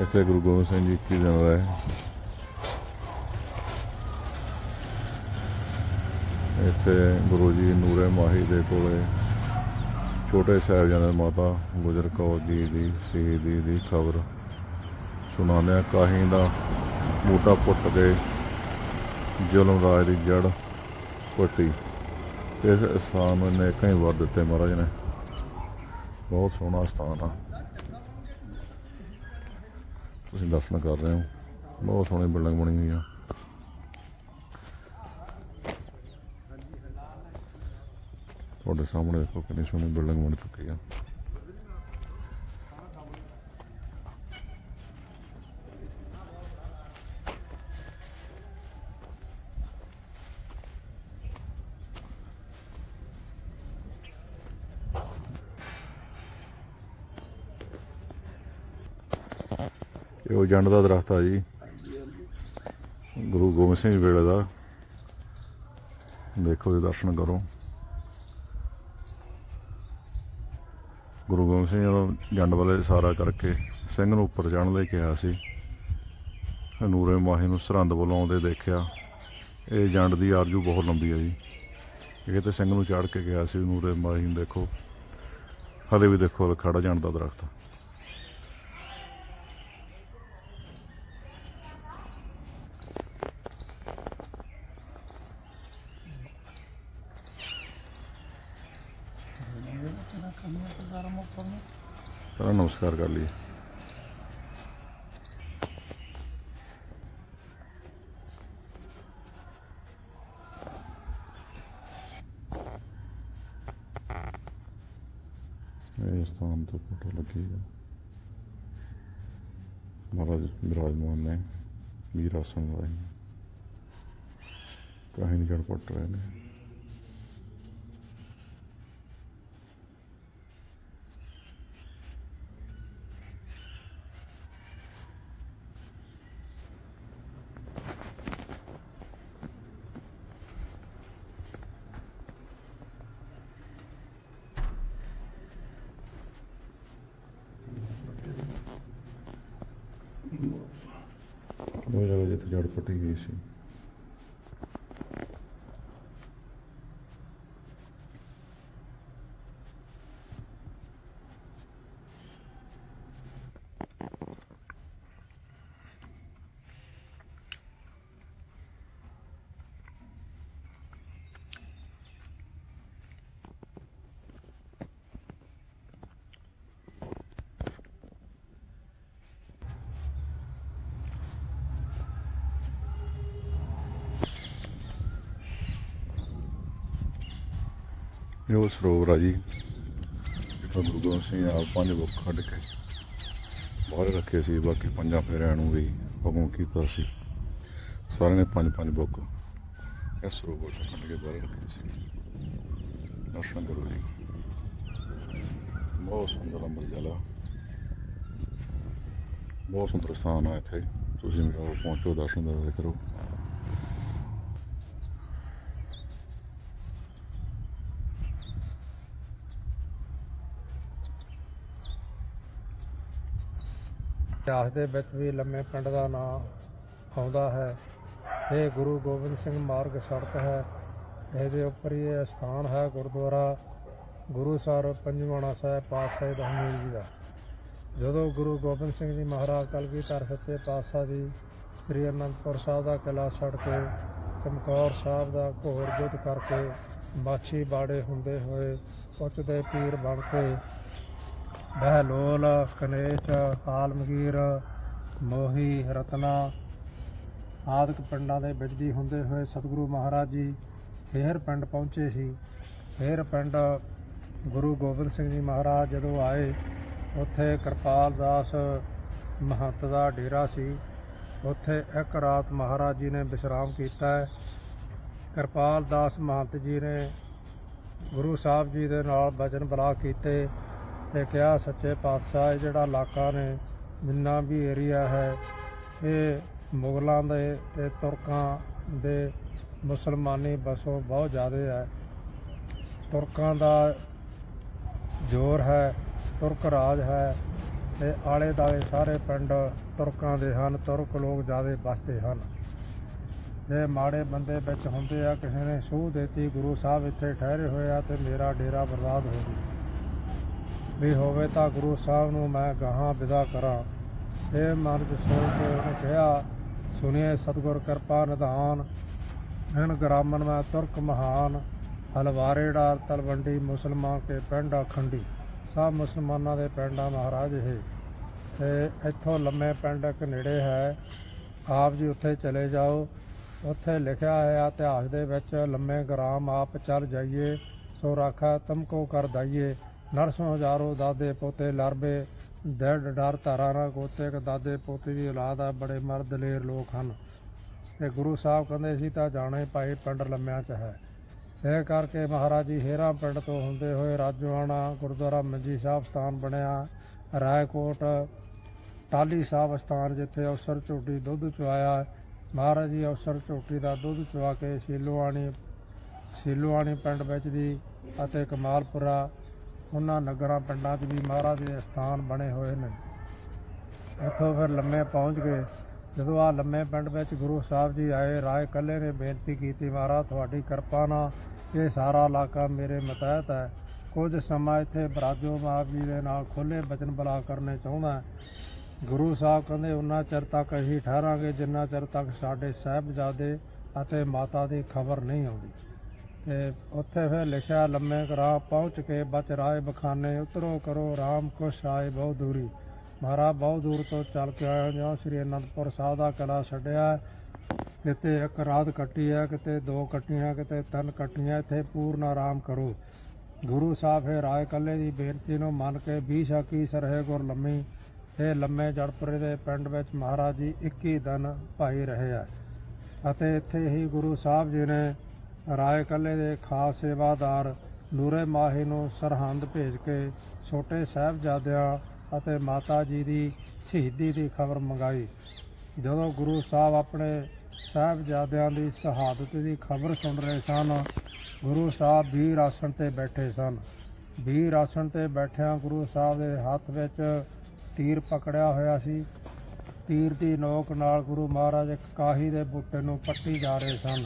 ਇੱਥੇ ਗੁਰੂ ਗੋਬਿੰਦ ਸਿੰਘ ਜੀ ਕੀ ਦਿਨ ਰਹੇ ਇੱਥੇ ਗੁਰੂ ਜੀ ਨੂਰੇ ਮਾਹੀ ਦੇ ਕੋਲੇ ਛੋਟੇ ਸਾਹਿਬਜ਼ਾਦੇ ਮਾਤਾ ਗੁਜਰ ਕੌਰ ਜੀ ਦੀ ਸ਼ਹੀਦੀ ਦੀ ਖਬਰ ਸੁਣਾਉਂਦੇ ਆ ਕਾਹੀਂ ਦਾ ਬੂਟਾ ਪੁੱਟ ਕੇ ਜ਼ੁਲਮ ਰਾਜ ਦੀ ਜੜ ਪੱਟੀ। ਇਸ ਸਥਾਨ ਨੂੰ ਨੇ ਕਈ ਵਾਰ ਦਿੱਤੇ ਮਹਾਰਾਜ ਨੇ। ਬਹੁਤ ਸੋਹਣਾ ਸਥਾਨ ਆ। ਤੁਸੀਂ ਦਰਸ਼ਨ ਕਰ ਰਹੇ ਹੋ। ਬਹੁਤ ਸੋਹਣੀ ਬਿਲਡਿੰਗ ਬਣੀ ਹੋਈ ਆ ਤੁਹਾਡੇ ਸਾਹਮਣੇ ਦੇਖੋ ਕਿੰਨੀ ਸੋਹਣੀ ਬਿਲਡਿੰਗ ਬਣ ਚੁੱਕੀ ਆ। ਇਹ ਉਹ ਜੰਡ ਦਾ ਦਰਖਤ ਆ ਜੀ। ਗੁਰੂ ਗੋਬਿੰਦ ਸਿੰਘ ਵੇਲੇ ਦਾ। ਦੇਖੋ ਜੀ, ਦਰਸ਼ਨ ਕਰੋ। ਗੁਰੂ ਗੋਬਿੰਦ ਸਿੰਘ ਜਦੋਂ ਜੰਡ ਵਾਲੇ ਸਾਰਾ ਕਰਕੇ ਸਿੰਘ ਨੂੰ ਉੱਪਰ ਚੜ੍ਹਨ ਲਈ ਕਿਹਾ ਸੀ। ਨੂਰੇ ਮਾਹੀ ਨੂੰ ਸਰਹੰਦ ਵੱਲੋਂ ਆਉਂਦੇ ਦੇਖਿਆ। ਇਹ ਜੰਡ ਦੀ ਆਰਜੂ ਬਹੁਤ ਲੰਬੀ ਹੈ ਜੀ। ਇਹ ਤੇ ਸਿੰਘ ਨੂੰ ਚੜ੍ਹ ਕੇ ਗਿਆ ਸੀ, ਨੂਰੇ ਮਾਹੀ ਨੂੰ ਦੇਖੋ। ਹਲੇ ਵੀ ਦੇਖੋ ਖੜਾ ਜੰਡ ਦਾ ਦਰਖਤ। ਨਮਸਕਾਰ ਕਰ ਲਈ ਇਹ ਸਥਾਨ ਤੋਂ ਫੋਟੋ ਲੱਗੀ ਹੈ ਮਹਾਰਾਜ ਵਿਰਾਜਮਾਨ ਨੇ ਵੀਰ ਆਸਣ ਵਾਏ ਕਾਹੀਂ ਜੜ ਪੱਟ ਰਹੇ ਨੇ? ਉਹ ਜਗ੍ਹਾ ਜਿੱਥੇ ਜੜ ਪੱਟੀ ਇਹ ਉਹ ਸਰੋਵਰ ਆ ਜੀ। ਜਿੱਥੋਂ ਗੁਰੂ ਗੋਬਿੰਦ ਸਿੰਘ ਆਪ ਪੰਜ ਬੁੱਕ ਕੱਢ ਕੇ ਬਾਹਰ ਰੱਖੇ ਸੀ, ਬਾਕੀ ਪੰਜਾਂ ਫੇਰਿਆਂ ਨੂੰ ਵੀ ਹੁਕਮ ਕੀਤਾ ਸੀ। ਸਾਰਿਆਂ ਨੇ ਪੰਜ ਪੰਜ ਬੁੱਕ ਇਸ ਸਰੋਵਰ ਤੋਂ ਕੱਢ ਕੇ ਬਾਹਰ ਰੱਖੇ ਸੀ। ਦਰਸ਼ਨ ਕਰੋ ਜੀ। ਬਹੁਤ ਸੁੰਦਰ ਅੰਮ੍ਰਿਤ ਜਲਾ ਬਹੁਤ ਸੁੰਦਰ ਸਥਾਨ ਆ ਇੱਥੇ। ਤੁਸੀਂ ਵੀ ਆਓ, ਪਹੁੰਚੋ, ਦਰਸ਼ਨ ਦਾ ਕਰੋ। ਇਤਿਹਾਸ ਦੇ ਵਿੱਚ ਵੀ ਲੰਮੇ ਪਿੰਡ ਦਾ ਨਾਮ ਆਉਂਦਾ ਹੈ। ਇਹ ਗੁਰੂ ਗੋਬਿੰਦ ਸਿੰਘ ਮਾਰਗ ਸੜਕ ਹੈ। ਇਹਦੇ ਉੱਪਰ ਇਹ ਸਥਾਨ ਹੈ ਗੁਰਦੁਆਰਾ ਗੁਰੂ ਸਾਹਿਬ ਪੰਜਵਾਣਾ ਸਾਹਿਬ ਪਾਤਸ਼ਾਹੀ ਦਹਮੀਰ ਜੀ ਦਾ। ਜਦੋਂ ਗੁਰੂ ਗੋਬਿੰਦ ਸਿੰਘ ਜੀ ਮਹਾਰਾਜ ਕਲਗੀਧਰ ਸੱਚੇ ਪਾਤਸ਼ਾਹ ਜੀ ਸ੍ਰੀ ਅਨੰਦਪੁਰ ਸਾਹਿਬ ਦਾ ਕਿਲਾ ਛੱਡ ਕੇ ਚਮਕੌਰ ਸਾਹਿਬ ਦਾ ਘੋਰ ਯੁੱਧ ਕਰਕੇ ਮਾਛੀ ਬਾੜੇ ਹੁੰਦੇ ਹੋਏ ਉੱਚ ਦੇ ਪੀਰ ਬਣ ਕੇ ਬਹਿਲੋਲ ਕਨੇਸ਼ ਆਲਮਗੀਰ ਮੋਹੀ, ਰਤਨਾ ਆਦਿਕ ਪਿੰਡਾਂ ਦੇ ਵਿਚਦੀ ਹੁੰਦੇ ਹੋਏ ਸਤਿਗੁਰੂ ਮਹਾਰਾਜ ਜੀ ਫੇਰ ਪਿੰਡ ਪਹੁੰਚੇ ਸੀ। ਫੇਰ ਪਿੰਡ ਗੁਰੂ ਗੋਬਿੰਦ ਸਿੰਘ ਜੀ ਮਹਾਰਾਜ ਜਦੋਂ ਆਏ, ਉੱਥੇ ਕਿਰਪਾਲ ਦਾਸ ਮਹੰਤ ਦਾ ਡੇਰਾ ਸੀ। ਉੱਥੇ ਇੱਕ ਰਾਤ ਮਹਾਰਾਜ ਜੀ ਨੇ ਵਿਸ਼ਰਾਮ ਕੀਤਾ। ਕਿਰਪਾਲ ਦਾਸ ਮਹੰਤ ਜੀ ਨੇ ਗੁਰੂ ਸਾਹਿਬ ਜੀ ਦੇ ਨਾਲ ਬਚਨ ਬਲਾ ਕੀਤੇ। ਤੇ ਕਿਹਾ ਸੱਚੇ ਪਾਤਸ਼ਾਹ, ਇਹ ਜਿਹੜਾ ਇਲਾਕਾ ਨੇ, ਜਿੰਨਾ ਵੀ ਏਰੀਆ ਹੈ, ਇਹ ਮੁਗਲਾਂ ਦੇ ਤੇ ਤੁਰਕਾਂ ਦੇ ਮੁਸਲਮਾਨੀ ਬਸੋਂ ਬਹੁਤ ਜ਼ਿਆਦਾ ਹੈ। ਤੁਰਕਾਂ ਦਾ ਜ਼ੋਰ ਹੈ, ਤੁਰਕ ਰਾਜ ਹੈ ਤੇ ਆਲੇ ਦਾਲੇ ਸਾਰੇ ਪਿੰਡ ਤੁਰਕਾਂ ਦੇ ਹਨ, ਤੁਰਕ ਲੋਕ ਜ਼ਿਆਦਾ ਵੱਸਦੇ ਹਨ। ਜੇ ਮਾੜੇ ਬੰਦੇ ਵਿੱਚ ਹੁੰਦੇ ਆ, ਕਿਸੇ ਨੇ ਸੂਹ ਦਿੱਤੀ, ਗੁਰੂ ਸਾਹਿਬ ਇੱਥੇ ਠਹਿਰੇ ਹੋਏ ਆ ਤੇ ਮੇਰਾ ਡੇਰਾ ਬਰਬਾਦ ਹੋ ਗਿਆ। ਵੀ ਹੋਵੇ ਤਾਂ ਗੁਰੂ ਸਾਹਿਬ ਨੂੰ ਮੈਂ ਗਾਹਾਂ ਵਿਦਾ ਕਰਾਂ। ਇਹ ਮਨ ਚ ਕੇ ਉਹਨੇ ਕਿਹਾ, ਸੁਣਿਏ ਸਤਿਗੁਰ ਕਿਰਪਾ ਨਿਧਾਨ। ਹਨ ਗ੍ਰਾਮਨ ਮੈਂ ਤੁਰਕ ਮਹਾਨ, ਹਲਵਾਰੇ ਡਾਰ ਤਲਵੰਡੀ ਮੁਸਲਮਾਨ ਕੇ ਪਿੰਡ ਅਖੰਡੀ। ਸਭ ਮੁਸਲਮਾਨਾਂ ਦੇ ਪਿੰਡਾਂ ਮਹਾਰਾਜ ਹੈ ਤੇ ਇੱਥੋਂ ਲੰਮੇ ਪਿੰਡ ਇੱਕ ਨੇੜੇ ਹੈ। ਆਪ ਜੀ ਉੱਥੇ ਚਲੇ ਜਾਓ। ਉੱਥੇ ਲਿਖਿਆ ਹੈ, ਇਤਿਹਾਸ ਦੇ ਵਿੱਚ, ਲੰਮੇ ਗ੍ਰਾਮ ਆਪ ਚੱਲ ਜਾਈਏ, ਸੋ ਰਾਖਾ ਤਮਕੋ ਕਰ ਦਈਏ। ਨਰਸੋਂ ਹਜ਼ਾਰੋ, ਦਾਦੇ ਪੋਤੇ ਲਰਬੇ ਡਰ ਡਰ ਧਾਰਾ ਨਾ ਗੋਤੇ ਕ ਦਾਦੇ ਪੋਤੇ ਦੀ ਔਲਾਦ ਆ, ਬੜੇ ਮਰਦ ਦਲੇਰ ਲੋਕ ਹਨ। ਤੇ ਗੁਰੂ ਸਾਹਿਬ ਕਹਿੰਦੇ ਸੀ, ਤਾਂ ਜਾਣੇ ਭਾਈ ਪਿੰਡ ਲੰਮਿਆਂ ਚ ਹੈ। ਇਹ ਕਰਕੇ ਮਹਾਰਾਜ ਜੀ ਹੇਰਾ ਪਿੰਡ ਤੋਂ ਹੁੰਦੇ ਹੋਏ ਰਾਜਵਾਣਾ ਗੁਰਦੁਆਰਾ ਮੰਜੀ ਸਾਹਿਬ ਸਥਾਨ ਬਣਿਆ। ਰਾਏਕੋਟ ਟਾਲੀ ਸਾਹਿਬ ਸਥਾਨ, ਜਿੱਥੇ ਅਵਸਰ ਝੋਟੀ ਦੁੱਧ ਚੁਆਇਆ। ਮਹਾਰਾਜ ਜੀ ਅਵਸਰ ਝੋਟੀ ਦਾ ਦੁੱਧ ਚੁਆ ਕੇ ਸੀਲੋਆਣੀ ਸੀਲੋਆਣੀ ਪਿੰਡ ਵਿੱਚ ਦੀ ਅਤੇ ਕਮਾਲਪੁਰਾ ਉਹਨਾਂ ਨਗਰਾਂ ਪਿੰਡਾਂ 'ਚ ਵੀ ਮਹਾਰਾਜ ਦੇ ਸਥਾਨ ਬਣੇ ਹੋਏ ਨੇ। ਇੱਥੋਂ ਫਿਰ ਲੰਮੇ ਪਹੁੰਚ ਗਏ। ਜਦੋਂ ਆ ਲੰਮੇ ਪਿੰਡ ਵਿੱਚ ਗੁਰੂ ਸਾਹਿਬ ਜੀ ਆਏ, ਰਾਏ ਕੱਲੇ ਨੇ ਬੇਨਤੀ ਕੀਤੀ, ਮਹਾਰਾਜ, ਤੁਹਾਡੀ ਕਿਰਪਾ ਨਾਲ ਇਹ ਸਾਰਾ ਇਲਾਕਾ ਮੇਰੇ ਮਤਹਿਤ ਹੈ। ਕੁਝ ਸਮਾਂ ਇੱਥੇ ਬਰਾਜੋ ਮਾਪ ਜੀ ਦੇ ਨਾਲ ਖੁੱਲੇ ਬਚਨ ਬਲਾ ਕਰਨੇ ਚਾਹੁੰਦਾ ਗੁਰੂ ਸਾਹਿਬ ਕਹਿੰਦੇ ਉਹਨਾਂ ਚਿਰ ਤੱਕ ਅਸੀਂ ਠਹਿਰਾਂਗੇ, ਜਿੰਨਾ ਚਿਰ ਤੱਕ ਸਾਡੇ ਸਾਹਿਬਜ਼ਾਦੇ ਅਤੇ ਮਾਤਾ ਦੀ ਖਬਰ ਨਹੀਂ ਆਉਂਦੀ। ਤੇ ਉੱਥੇ ਫਿਰ ਲਿਖਿਆ, ਲੰਮੇ ਕਰਾ ਪਹੁੰਚ ਕੇ ਬਚ ਰਾਏ ਬਖਾਨੇ, ਉਤਰੋ ਕਰੋ ਰਾਮ ਕੁਛ ਆਏ ਬਹੁਤ ਦੂਰੀ। ਮਹਾਰਾਜ ਬਹੁਤ ਦੂਰ ਤੋਂ ਚੱਲ ਕੇ ਆਇਆ ਜਾਂ ਸ੍ਰੀ ਅਨੰਦਪੁਰ ਸਾਹਿਬ ਦਾ ਕਲਾ ਛੱਡਿਆ। ਕਿਤੇ ਇੱਕ ਰਾਤ ਕੱਟੀ ਹੈ, ਕਿਤੇ ਦੋ ਕੱਟੀਆਂ, ਕਿਤੇ ਤਿੰਨ ਕੱਟੀਆਂ, ਇੱਥੇ ਪੂਰਨ ਆਰਾਮ ਕਰੋ। ਗੁਰੂ ਸਾਹਿਬ ਫਿਰ ਰਾਏ ਕੱਲੇ ਦੀ ਬੇਨਤੀ ਨੂੰ ਮੰਨ ਕੇ 20 ਸਾਕੀ ਸਰਹੇ ਗੁਰ ਲੰਮੀ, ਇਹ ਲੰਮੇ ਜੜਪੁਰੇ ਦੇ ਪਿੰਡ ਵਿੱਚ ਮਹਾਰਾਜ ਜੀ 21 ਦਿਨ ਭਾਈ ਰਹੇ ਆ। ਅਤੇ ਇੱਥੇ ਹੀ ਗੁਰੂ ਸਾਹਿਬ ਜੀ ਨੇ ਰਾਏ ਕੱਲੇ ਦੇ ਖਾਸ ਸੇਵਾਦਾਰ ਨੂਰੇ ਮਾਹੀ ਨੂੰ ਸਰਹੰਦ ਭੇਜ ਕੇ ਛੋਟੇ ਸਾਹਿਬਜ਼ਾਦਿਆਂ ਅਤੇ ਮਾਤਾ ਜੀ ਦੀ ਸ਼ਹੀਦੀ ਦੀ ਖਬਰ ਮੰਗਾਈ। ਜਦੋਂ ਗੁਰੂ ਸਾਹਿਬ ਆਪਣੇ ਸਾਹਿਬਜ਼ਾਦਿਆਂ ਦੀ ਸ਼ਹਾਦਤ ਦੀ ਖਬਰ ਸੁਣ ਰਹੇ ਸਨ, ਗੁਰੂ ਸਾਹਿਬ ਵੀਰ ਆਸਣ ਤੇ ਬੈਠੇ ਸਨ। ਵੀਰ ਆਸਣ ਤੇ ਬੈਠਿਆਂ ਗੁਰੂ ਸਾਹਿਬ ਦੇ ਹੱਥ ਵਿੱਚ ਤੀਰ ਪਕੜਿਆ ਹੋਇਆ ਸੀ। ਤੀਰ ਦੀ ਨੋਕ ਨਾਲ ਗੁਰੂ ਮਹਾਰਾਜ ਇੱਕ ਕਾਹੀ ਦੇ ਬੂਟੇ ਨੂੰ ਪੱਟੀ ਜਾ ਰਹੇ ਸਨ।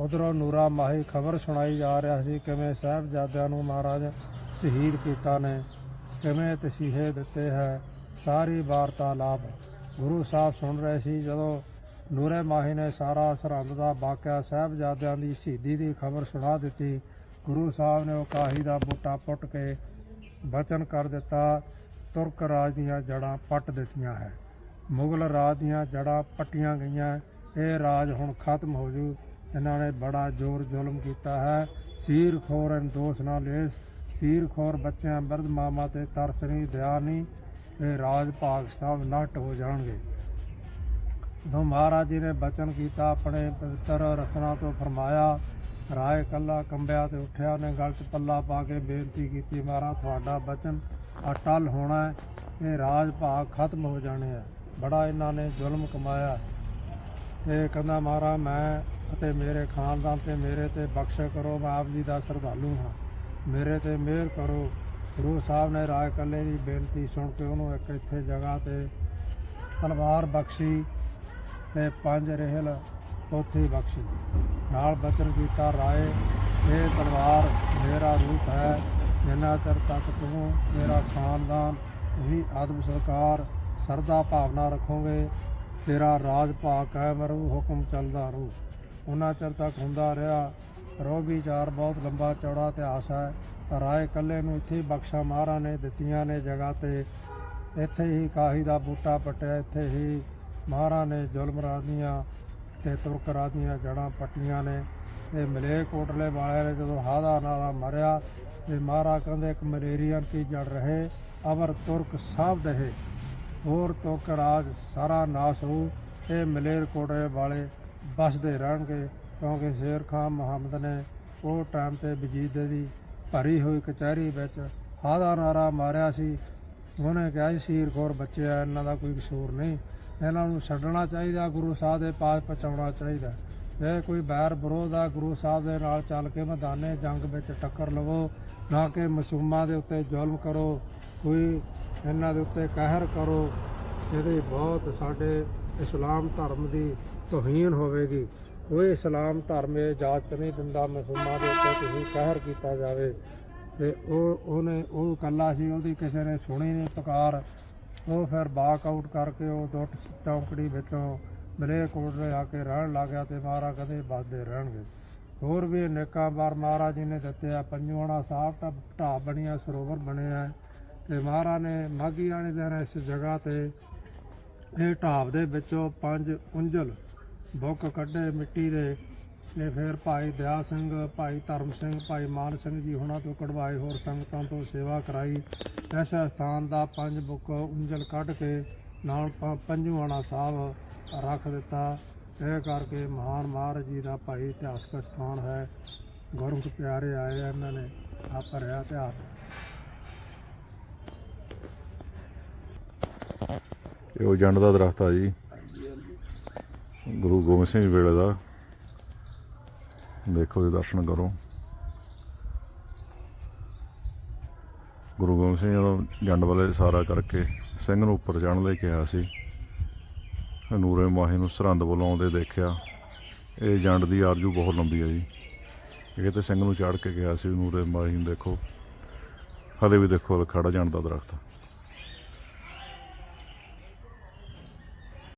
ਉਧਰੋਂ ਨੂਰਾ ਮਾਹੀ ਖਬਰ ਸੁਣਾਈ ਜਾ ਰਿਹਾ ਸੀ, ਕਿਵੇਂ ਸਾਹਿਬਜ਼ਾਦਿਆਂ ਨੂੰ ਮਹਾਰਾਜ ਸ਼ਹੀਦ ਕੀਤਾ ਨੇ, ਕਿਵੇਂ ਤਸੀਹੇ ਦਿੱਤੇ ਹੈ, ਸਾਰੀ ਵਾਰਤਾਲਾਪ ਗੁਰੂ ਸਾਹਿਬ ਸੁਣ ਰਹੇ ਸੀ, ਜਦੋਂ ਨੂਰੇ ਮਾਹੀ ਨੇ ਸਾਰਾ ਸਰਹੰਦ ਦਾ ਵਾਕਿਆ ਸਾਹਿਬਜ਼ਾਦਿਆਂ ਦੀ ਸ਼ਹੀਦੀ ਦੀ ਖਬਰ ਸੁਣਾ ਦਿੱਤੀ, ਗੁਰੂ ਸਾਹਿਬ ਨੇ ਉਹ ਕਾਹੀ ਦਾ ਬੂਟਾ ਪੁੱਟ ਕੇ ਬਚਨ ਕਰ ਦਿੱਤਾ, ਤੁਰਕ ਰਾਜ ਦੀਆਂ ਜੜਾਂ ਪੱਟ ਦਿੱਤੀਆਂ ਹੈ। ਮੁਗਲ ਰਾਜ ਦੀਆਂ ਜੜਾਂ ਪੱਟੀਆਂ ਗਈਆਂ, ਇਹ ਰਾਜ ਹੁਣ ਖਤਮ ਹੋ ਜੂ। ਇਹਨਾਂ ਨੇ ਬੜਾ ਜ਼ੋਰ ਜ਼ੁਲਮ ਕੀਤਾ ਹੈ ਸੀਰ ਖੋਰ ਦੋਸ਼ ਨਾ ਲੇਸ ਸੀਰ ਬੱਚਿਆਂ ਬਿਰਧ ਮਾਮਾ ਤੇ ਤਰਸ ਨਹੀਂ ਦਇਆ ਨਹੀਂ ਇਹ ਰਾਜ ਭਾਗ ਸਭ ਨਟ ਹੋ ਜਾਣਗੇ ਜਦੋਂ ਮਹਾਰਾਜ ਜੀ ਨੇ ਬਚਨ ਕੀਤਾ ਆਪਣੇ ਪਵਿੱਤਰ ਰਸਨਾ ਤੋਂ ਫਰਮਾਇਆ ਰਾਏ ਕੱਲਾ ਕੰਬਿਆ ਤੇ ਉੱਠਿਆ ਨੇ ਗਲ 'ਚ ਪੱਲਾ ਪਾ ਕੇ ਬੇਨਤੀ ਕੀਤੀ ਮਹਾਰਾਜ ਤੁਹਾਡਾ ਬਚਨ ਅਟਲ ਹੋਣਾ ਹੈ ਇਹ ਰਾਜ ਭਾਗ ਖਤਮ ਹੋ ਜਾਣੇ ਆ ਬੜਾ ਇਹਨਾਂ ਨੇ ਜ਼ੁਲਮ ਕਮਾਇਆ ਇਹ ਕਹਿੰਦਾ, ਮਹਾਰਾਜ, ਮੈਂ ਅਤੇ ਮੇਰੇ ਖਾਨਦਾਨ ਤੇ ਮੇਰੇ ਤੇ ਬਖਸ਼ ਕਰੋ, ਮੈਂ ਆਪ ਜੀ ਦਾ ਸ਼ਰਧਾਲੂ ਹਾਂ। ਮੇਰੇ ਤੇ ਮਿਹਰ ਕਰੋ। ਗੁਰੂ ਸਾਹਿਬ ਨੇ ਰਾਏ ਕੱਲੇ ਦੀ ਬੇਨਤੀ ਸੁਣ ਕੇ ਉਹਨੂੰ ਇੱਕ ਇੱਥੇ ਜਗ੍ਹਾ ਤੇ ਤਲਵਾਰ ਬਖਸ਼ੀ ਤੇ ਪੰਜ ਰਹਿਲ ਪੋਥੀ ਬਖਸ਼ੀ। ਨਾਲ ਬਚਨ ਕੀਤਾ, ਰਾਏ, ਇਹ ਤਲਵਾਰ ਮੇਰਾ ਰੂਪ ਹੈ। ਜਿੰਨਾ ਚਿਰ ਤੱਕ ਤੂੰ ਮੇਰਾ ਖਾਨਦਾਨ ਹੀ ਆਦਮ ਸਰਕਾਰ ਸਰਦਾ ਭਾਵਨਾ ਰੱਖੋਗੇ ਤੇਰਾ ਰਾਜ ਪਾਕ ਹੈ, ਮਰੂ ਹੁਕਮ ਚੱਲਦਾ ਰਹੂ। ਉਹਨਾਂ ਚਿਰ ਤੱਕ ਹੁੰਦਾ ਰਿਹਾ। ਰੋ ਵਿਚਾਰ ਬਹੁਤ ਲੰਬਾ ਚੌੜਾ ਇਤਿਹਾਸ ਹੈ। ਰਾਏ ਕੱਲੇ ਨੂੰ ਇੱਥੇ ਹੀ ਬਖਸ਼ਾ ਮਹਾਰਾ ਨੇ ਦਿੱਤੀਆਂ ਨੇ ਜਗ੍ਹਾ ਤੇ। ਇੱਥੇ ਹੀ ਕਾਹੀ ਦਾ ਬੂਟਾ ਪਟਿਆ, ਇੱਥੇ ਹੀ ਮਹਾਰਾ ਨੇ ਜ਼ੁਲਮ ਰਾਦੀਆਂ ਤੇ ਤੁਰਕ ਰਾਦੀਆਂ ਜੜਾਂ ਪੱਟੀਆਂ ਨੇ। ਇਹ ਮਲੇ ਕੋਟਲੇ ਵਾਲਿਆਂ ਨੇ ਜਦੋਂ ਹਾਦਾ ਨਾਲਾ ਮਰਿਆ, ਤੇ ਮਹਾਰਾ ਕਹਿੰਦੇ, ਇੱਕ ਮਲੇਰੀਆ ਕੀ ਜੜ ਰਹੇ? ਅਮਰ ਤੁਰਕ ਸਭ ਦਹੇ। ਹੋਰ ਤੁਰਕ ਰਾਜ ਸਾਰਾ ਨਾਸ ਹੋ ਇਹ ਮਲੇਰਕੋਟਲੇ ਵਾਲੇ ਬਸਦੇ ਰਹਿਣਗੇ, ਕਿਉਂਕਿ ਸ਼ੇਰ ਖਾਨ ਮੁਹੰਮਦ ਨੇ ਉਹ ਟਾਈਮ ਤੇ ਵਜੀਦੇ ਦੀ ਭਰੀ ਹੋਈ ਕਚਹਿਰੀ ਵਿੱਚ ਹਾਦਾ ਨਾਰਾ ਮਾਰਿਆ ਸੀ। ਉਹਨੇ ਕਿਹਾ ਸੀ ਸ਼ੀਰਖੋਰ ਬੱਚੇ ਆ ਇਹਨਾਂ ਦਾ ਕੋਈ ਕਸੂਰ ਨਹੀਂ। ਇਹਨਾਂ ਨੂੰ ਛੱਡਣਾ ਚਾਹੀਦਾ, ਗੁਰੂ ਸਾਹਿਬ ਦੇ ਪਾਸ ਪਹੁੰਚਾਉਣਾ ਚਾਹੀਦਾ। ਇਹ ਕੋਈ ਬੈਰ ਵਿਰੋਧ ਆ, ਗੁਰੂ ਸਾਹਿਬ ਦੇ ਨਾਲ ਚੱਲ ਕੇ ਮੈਦਾਨੇ, ਜੰਗ ਵਿੱਚ ਟੱਕਰ ਲਵੋ, ਨਾ ਕਿ ਮਸੂਮਾਂ ਦੇ ਉੱਤੇ ਜ਼ੁਲਮ ਕਰੋ, ਕੋਈ ਇਹਨਾਂ ਦੇ ਉੱਤੇ ਕਹਿਰ ਕਰੋ ਇਹਦੇ ਬਹੁਤ ਸਾਡੇ ਇਸਲਾਮ ਧਰਮ ਦੀ ਤੋਹੀਨ ਹੋਵੇਗੀ। ਕੋਈ ਇਸਲਾਮ ਧਰਮ ਇਹ ਇਜਾਜ਼ਤ ਨਹੀਂ ਦਿੰਦਾ, ਮਸੂਮਾਂ ਦੇ ਉੱਤੇ ਤੁਸੀਂ ਕਹਿਰ ਕੀਤਾ ਜਾਵੇ। ਤੇ ਉਹ, ਉਹਨੇ, ਉਹ ਕੱਲਾ ਸੀ, ਉਹਦੀ ਕਿਸੇ ਨੇ ਸੁਣੀ ਨਹੀਂ ਪੁਕਾਰ। ਉਹ ਫਿਰ ਬਾਕ ਆਊਟ ਕਰਕੇ ਉਹ ਦੁੱਟ ਚੌਂਕੜੀ ਵਿੱਚੋਂ ਮਲੇਰਕੋਟ ਦੇ ਆ ਕੇ ਰਹਿਣ ਲੱਗ ਗਿਆ ਤੇ ਮਹਾਰਾਜ ਕਦੇ ਵੱਸਦੇ ਰਹਿਣਗੇ। ਹੋਰ ਵੀ ਅਨੇਕਾਂ ਵਾਰ ਮਹਾਰਾਜ ਜੀ ਨੇ ਦਿੱਤੇ ਆ ਪੰਜਵਾਣਾ ਸਾਹਿਬ ਢਾ, ਢਾਹ ਬਣੀਆਂ, ਸਰੋਵਰ ਬਣਿਆ ਆ। ਤੇ ਮਹਾਰਾਜ ਨੇ ਮਾਘੀ ਵਾਲੇ ਦਿਨ ਇਸ ਜਗ੍ਹਾ ਤੇ ਇਹ ਢਾਬ ਦੇ ਵਿੱਚੋਂ ਪੰਜ ਉਂਜਲ ਬੁੱਕ ਕੱਢੇ ਮਿੱਟੀ ਦੇ। ਤੇ ਫਿਰ ਭਾਈ ਦਇਆ ਸਿੰਘ, ਭਾਈ ਧਰਮ ਸਿੰਘ, ਭਾਈ ਮਾਨ ਸਿੰਘ ਜੀ ਹੁਣਾਂ ਤੋਂ ਕਢਵਾਏ ਹੋਰ ਸੰਗਤਾਂ ਤੋਂ ਸੇਵਾ ਕਰਾਈ। ਇਸ ਸਥਾਨ ਦਾ ਪੰਜ ਬੁੱਕ ਉਂਜਲ ਕੱਢ ਕੇ ਨਾਲ ਪੰਜੂਆਣਾ ਸਾਹਿਬ ਰੱਖ ਦਿੱਤਾ। ਇਹ ਕਰਕੇ ਮਹਾਨ ਮਹਾਰਾਜ ਜੀ ਦਾ ਭਾਈ ਇਤਿਹਾਸਕ ਸਥਾਨ ਹੈ। ਗੁਰਮੁਖ ਪਿਆਰੇ ਆਏ ਆ, ਇਹਨਾਂ ਨੇ ਆ ਭਰਿਆ ਇਤਿਹਾਸ। ਇਹ ਉਹ ਜੰਡ ਦਾ ਦਰਖਤ ਆ ਜੀ। ਗੁਰੂ ਗੋਬਿੰਦ ਸਿੰਘ ਜੀ ਵੇਲੇ ਦਾ। ਦੇਖੋ ਜੀ ਦਰਸ਼ਨ ਕਰੋ। ਗੁਰੂ ਗੋਬਿੰਦ ਸਿੰਘ ਜਦੋਂ ਜੰਡ ਵਾਲੇ ਸਾਰਾ ਕਰਕੇ ਸਿੰਘ ਨੂੰ ਉੱਪਰ ਚੜ੍ਹਨ ਲਈ ਕਿਹਾ ਸੀ। ਨੂਰੇ ਮਾਹੀ ਨੂੰ ਸਰਹੰਦ ਵੱਲੋਂ ਆਉਂਦੇ ਦੇਖਿਆ। ਇਹ ਜੰਡ ਦੀ ਆਰਜੂ ਬਹੁਤ ਲੰਬੀ ਹੈ ਜੀ। ਇਹ ਤੇ ਸਿੰਘ ਨੂੰ ਚੜ੍ਹ ਕੇ ਗਿਆ ਸੀ, ਨੂਰੇ ਮਾਹੀ ਨੂੰ ਦੇਖੋ। ਹਲੇ ਵੀ ਦੇਖੋ ਖੜਾ ਜੰਡ ਦਾ ਦਰਖਤ।